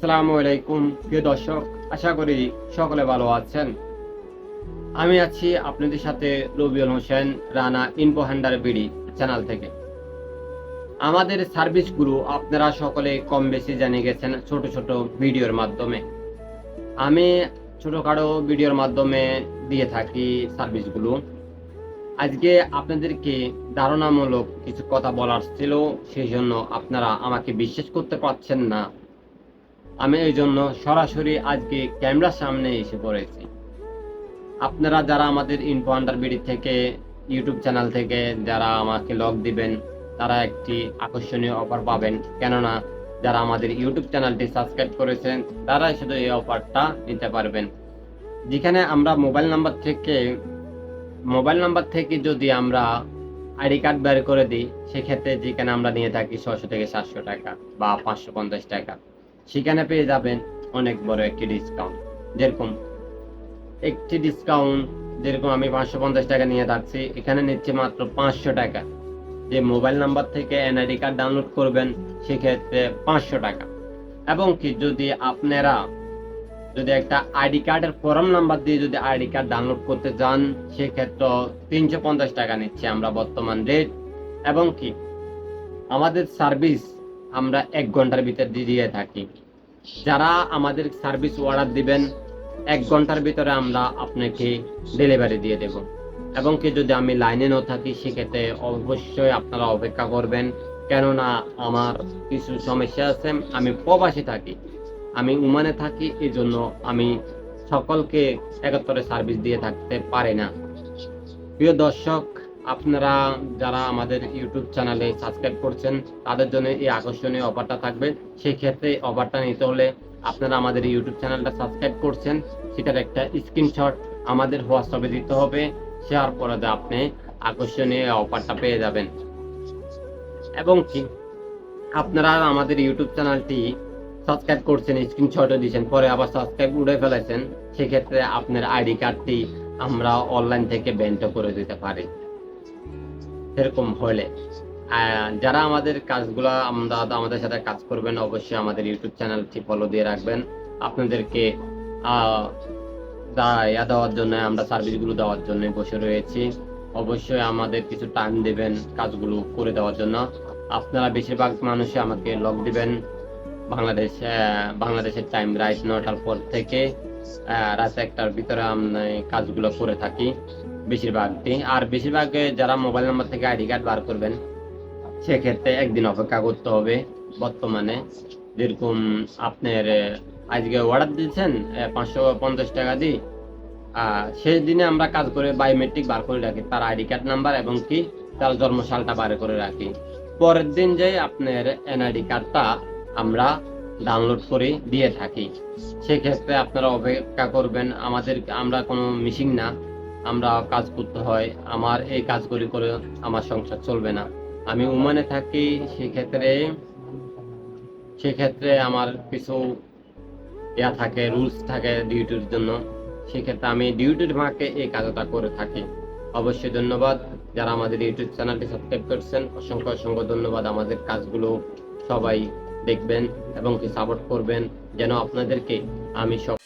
আসসালামু আলাইকুম, প্রিয় দর্শক, আশা করি সকলে ভালো আছেন। আমি আছি আপনাদের সাথে Rabiul Hossain Rana info under BD channel থেকে। আমাদের সার্ভিসগুলো আপনারা সকলে কম বেশি জেনে গেছেন ছোট ছোট ভিডিওর মাধ্যমে। আমি ছোটখাটো ভিডিওর মাধ্যমে দিয়ে থাকি সার্ভিসগুলো আজকে আপনাদেরকে ধারণামূলক কিছু কথা বলার ছিল, সেই জন্য আপনারা আমাকে বিশ্বাস করতে পারছেন না। আমি এই জন্য সরাসরি আজকে ক্যামেরার সামনে এসে পড়েছি। আপনারা যারা আমাদের ইনফো আন্ডার বিডি থেকে ইউটিউব চ্যানেল থেকে যারা আমাকে লগ দিবেন, তারা একটি আকর্ষণীয় অফার পাবেন। কেননা, যারা আমাদের ইউটিউব চ্যানেলটি সাবস্ক্রাইব করেছেন, তারাই শুধু এই অফারটা নিতে পারবেন। যেখানে আমরা মোবাইল নাম্বার থেকে মোবাইল নাম্বার থেকে যদি আমরা আইডি কার্ড বের করে দিই, সেক্ষেত্রে যেখানে আমরা নিয়ে থাকি ছশো থেকে সাতশো টাকা বা পাঁচশো পঞ্চাশ টাকা। সেখানে পেয়ে যাবেন অনেক বড় একটি ডিসকাউন্ট যেরকম একটি ডিসকাউন্ট যেরকম আমি পাঁচশো পঞ্চাশ টাকা নিয়ে থাকছি এখানে নিচ্ছে মাত্র পাঁচশো টাকা। যে মোবাইল নাম্বার থেকে এনআইডি কার্ড ডাউনলোড করবেন, সেক্ষেত্রে পাঁচশো টাকা। এবং কি যদি আপনারা, যদি একটা আইডি কার্ডের ফর্ম নাম্বার দিয়ে যদি আইডি কার্ড ডাউনলোড করতে যান সেক্ষেত্রে তিনশো পঞ্চাশ টাকা নিচ্ছি আমরা বর্তমান রেট এবং কি, আমাদের সার্ভিস আমরা এক ঘণ্টার ভিতর দিয়ে থাকি। যারা আমাদের সার্ভিস অর্ডার দিবেন, এক ঘণ্টার ভিতরে আমরা আপনাকে ডেলিভারি দিয়ে দেব। এবং কি যদি আমি লাইনে না থাকি, সেক্ষেত্রে অবশ্যই আপনারা অপেক্ষা করবেন। কেননা আমার কিছু সমস্যা আছে, আমি প্রবাসী থাকি। আমি উমানে থাকি এই জন্য আমি সকলকে একাত্তরে সার্ভিস দিয়ে থাকতে পারি না। প্রিয় দর্শক আপনারা যারা আমাদের ইউটিউব চ্যানেলে সাবস্ক্রাইব করছেন, তাদের জন্য এই আকর্ষণীয় অফারটা থাকবে। সেই ক্ষেত্রে অফারটা নিতে হলে আপনারা আমাদের ইউটিউব চ্যানেলটা সাবস্ক্রাইব করছেন, সেটার একটা স্ক্রিনশট আমাদের হোয়াটসঅ্যাপে দিতে হবে, শেয়ার করে আপনি আকর্ষণীয় অফারটা পেয়ে যাবেন। এবং কি, আপনারা আমাদের ইউটিউব চ্যানেলটি সাবস্ক্রাইব করছেন, স্ক্রিনশটও দিয়েছেন, পরে আবার সাবস্ক্রাইব উড়ে ফেলেছেন, সেক্ষেত্রে আপনার আইডি কার্ডটি আমরা অনলাইন থেকে ব্যান্ড করে দিতে পারি। সেরকম হলে। যারা আমাদের কাজগুলো আমরা আমাদের সাথে কাজ করবেন, অবশ্যই আমাদের ইউটিউব চ্যানেলটি ফলো দিয়ে রাখবেন। আপনাদেরকে ইয়া দেওয়ার জন্য, আমরা সার্ভিসগুলো দেওয়ার জন্য বসে রয়েছি। অবশ্যই আমাদের কিছু টাইম দেবেন কাজগুলো করে দেওয়ার জন্য। আপনারা বেশিরভাগ মানুষই আমাকে লগ দিবেন। বাংলাদেশ বাংলাদেশের টাইম রাইট নটার পর থেকে রাত একটার ভিতরে আমি কাজগুলো করে থাকি। বেশিরভাগটি আর বেশিরভাগ যারা মোবাইল নাম্বার থেকে আইডি কার্ড বার করবেন, সেক্ষেত্রে একদিন অপেক্ষা করতে হবে। বর্তমানে যেরকম আপনার আজকে অর্ডার দিয়েছেন পাঁচশো পঞ্চাশ টাকা দিয়ে। সেই দিনে আমরা কাজ করে বায়োমেট্রিক বার করে রাখি, তার আইডি কার্ড নাম্বার এবং কি, তার জন্মসালটা বার করে রাখি। পরের দিন যে আপনার এনআইডি কার্ডটা আমরা ডাউনলোড করে দিয়ে থাকি। সেক্ষেত্রে আপনারা অপেক্ষা করবেন, আমাদের, আমরা কোনো মিশিং না। আমরা কাজ করতে হয়, আমার এই কাজগুলি করে আমার সংসার চলবে না। আমি উমানে থাকি, সেক্ষেত্রে সেক্ষেত্রে আমার কিছু ইয়া থাকে রুলস থাকে ডিউটির জন্য। সেক্ষেত্রে আমি ডিউটির ফাঁকে এই কাজটা করে থাকি। অবশ্যই ধন্যবাদ যারা আমাদের ইউটিউব চ্যানেলটি সাবস্ক্রাইব করছেন। অসংখ্য অসংখ্য ধন্যবাদ আমাদের কাজগুলো সবাই দেখবেন এবং কি সাপোর্ট করবেন। যেন আপনাদেরকে আমি সব